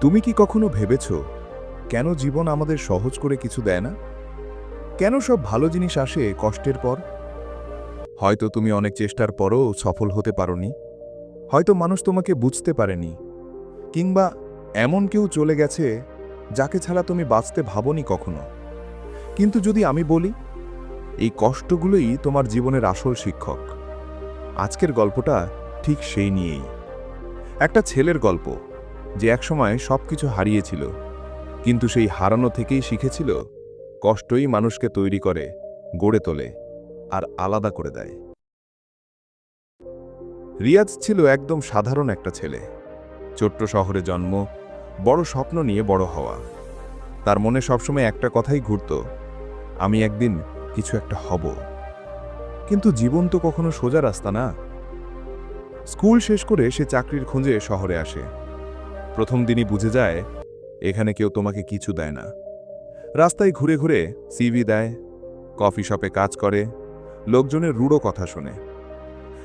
তুমি কি কখনো ভেবেছ, কেন জীবন আমাদের সহজ করে কিছু দেয় না? কেন সব ভালো জিনিস আসে কষ্টের পর? হয়তো তুমি অনেক চেষ্টার পরও সফল হতে পারোনি। হয়তো মানুষ তোমাকে বুঝতে পারেনি। কিংবা এমন কেউ চলে গেছে, যাকে ছাড়া তুমি বাঁচতে ভাবনি কখনো। কিন্তু যদি আমি বলি, এই কষ্টগুলোই তোমার জীবনের আসল শিক্ষক। আজকের গল্পটা ঠিক সেই নিয়েই। একটা ছেলের গল্প। যে একসময় সবকিছু হারিয়েছিল। কিন্তু সেই হারানো থেকেই শিখেছিল, কষ্টই মানুষকে তৈরি করে, গড়ে তোলে, আর আলাদা করে দেয়। রিয়াজ ছিল একদম সাধারণ একটা ছেলে। ছোট্ট শহরে জন্ম, বড় স্বপ্ন নিয়ে বড় হওয়া। তার মনে সবসময় একটা কথাই ঘুরত, আমি একদিন কিছু একটা হব। কিন্তু জীবন তো কখনো সোজা রাস্তা না। স্কুল শেষ করে সে চাকরির খোঁজে শহরে আসে। প্রথম দিনই বুঝে যায়, এখানে কেউ তোমাকে কিছু দেয় না। রাস্তায় ঘুরে ঘুরে সিভি দেয়, কফি শপে কাজ করে, লোকজনের রূঢ় কথা শোনে।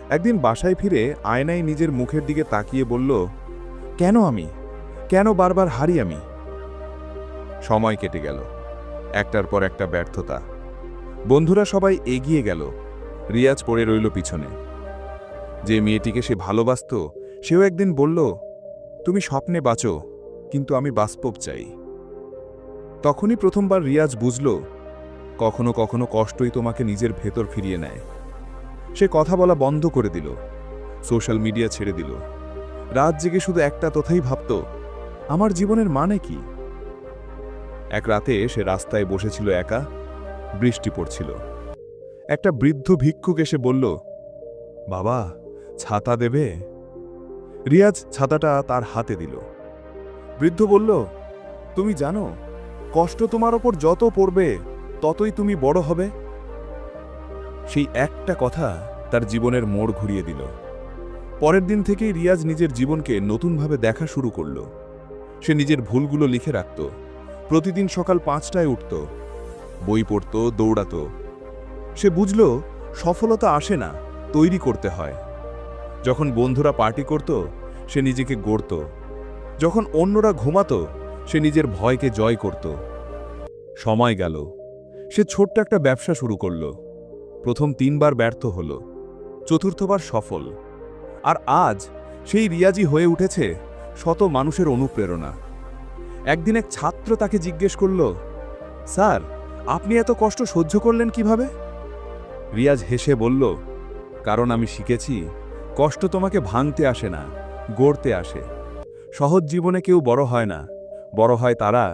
একদিন বাসায় ফিরে আয়নায় নিজের মুখের দিকে তাকিয়ে বলল, কেন আমি? কেন বারবার হারি আমি? সময় কেটে গেল, একটার পর একটা ব্যর্থতা। বন্ধুরা সবাই এগিয়ে গেল, রিয়াজ পড়ে রইল পিছনে। যে মেয়েটিকে সে ভালোবাসত, সেও একদিন বলল তুমি স্বপ্নে বাঁচো, কিন্তু আমি বাস্তব চাই। তখনই প্রথমবার রিয়াজ বুঝল, কখনো কখনো কষ্টই তোমাকে নিজের ভেতর ফিরিয়ে নেয়। সে কথা বলা বন্ধ করে দিল, সোশ্যাল মিডিয়া ছেড়ে দিল। রাত জেগে শুধু একটা তথাই ভাবত, আমার জীবনের মানে কি? এক রাতে সে রাস্তায় বসেছিল একা, বৃষ্টি পড়ছিল। একটা বৃদ্ধ ভিক্ষুক এসে বলল, বাবা, ছাতা দেবে? রিয়াজ ছাতাটা তার হাতে দিল। বৃদ্ধ বলল, তুমি জানো, কষ্ট তোমার ওপর যত পড়বে, ততই তুমি বড় হবে? সেই একটা কথা তার জীবনের মোড় ঘুরিয়ে দিল। পরের দিন থেকেই রিয়াজ নিজের জীবনকে নতুনভাবে দেখা শুরু করল। সে নিজের ভুলগুলো লিখে রাখত। প্রতিদিন সকাল পাঁচটায় উঠত। বই পড়ত, দৌড়াত। সে বুঝল, সফলতা আসে না, তৈরি করতে হয়। যখন বন্ধুরা পার্টি করত, সে নিজেকে গড়ত। যখন অন্যরা ঘুমাতো, সে নিজের ভয়কে জয় করত। সময় গেল। সে ছোট্ট একটা ব্যবসা শুরু করল। প্রথম তিনবার ব্যর্থ হল। চতুর্থবার সফল। আর আজ সেই রিয়াজি হয়ে উঠেছে শত মানুষের অনুপ্রেরণা। একদিন এক ছাত্র তাকে জিজ্ঞেস করল, স্যার, আপনি এত কষ্ট সহ্য করলেন কীভাবে? রিয়াজ হেসে বলল, কারণ আমি শিখেছি কষ্ট তোমাকে ভাঙতে আসে না, গড়তে আসে। সহজ জীবনে কেউ বড় হয় না, বড় হয় তারা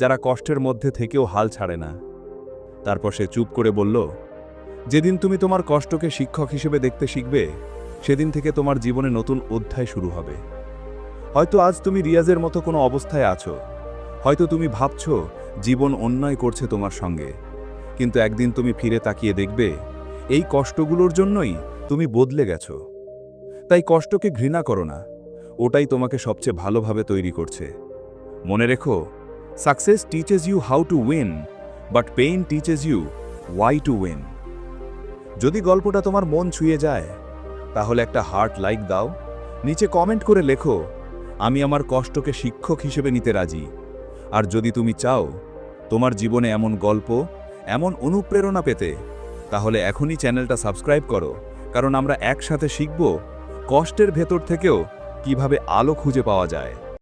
যারা কষ্টের মধ্যে থেকেও হাল ছাড়ে না। তারপর সে চুপ করে বলল, যেদিন তুমি তোমার কষ্টকে শিক্ষক হিসেবে দেখতে শিখবে, সেদিন থেকে তোমার জীবনে নতুন অধ্যায় শুরু হবে। হয়তো আজ তুমি রিয়াজের মতো কোনো অবস্থায় আছো, হয়তো তুমি ভাবছ জীবন অন্যায় করছে তোমার সঙ্গে, কিন্তু একদিন তুমি ফিরে তাকিয়ে দেখবে, এই কষ্টগুলোর জন্যই তুমি বদলে গেছো। তাই কষ্টকে ঘৃণা করো না। ওটাই তোমাকে সবচেয়ে ভালোভাবে তৈরি করছে। মনে রেখো success teaches you how to win but pain teaches you why to win যদি গল্পটা তোমার মন ছুঁয়ে যায়, তাহলে একটা হার্ট লাইক দাও। নিচে কমেন্ট করে লেখো, আমি আমার কষ্টকে শিক্ষক হিসেবে নিতে রাজি। আর যদি তুমি চাও, তোমার জীবনে এমন গল্প, এমন অনুপ্রেরণা পেতে, তাহলে এখনই চ্যানেলটা সাবস্ক্রাইব করো। কারণ আমরা একসাথে শিখব কষ্টের ভেতর থেকেও কীভাবে আলো খুঁজে পাওয়া যায়।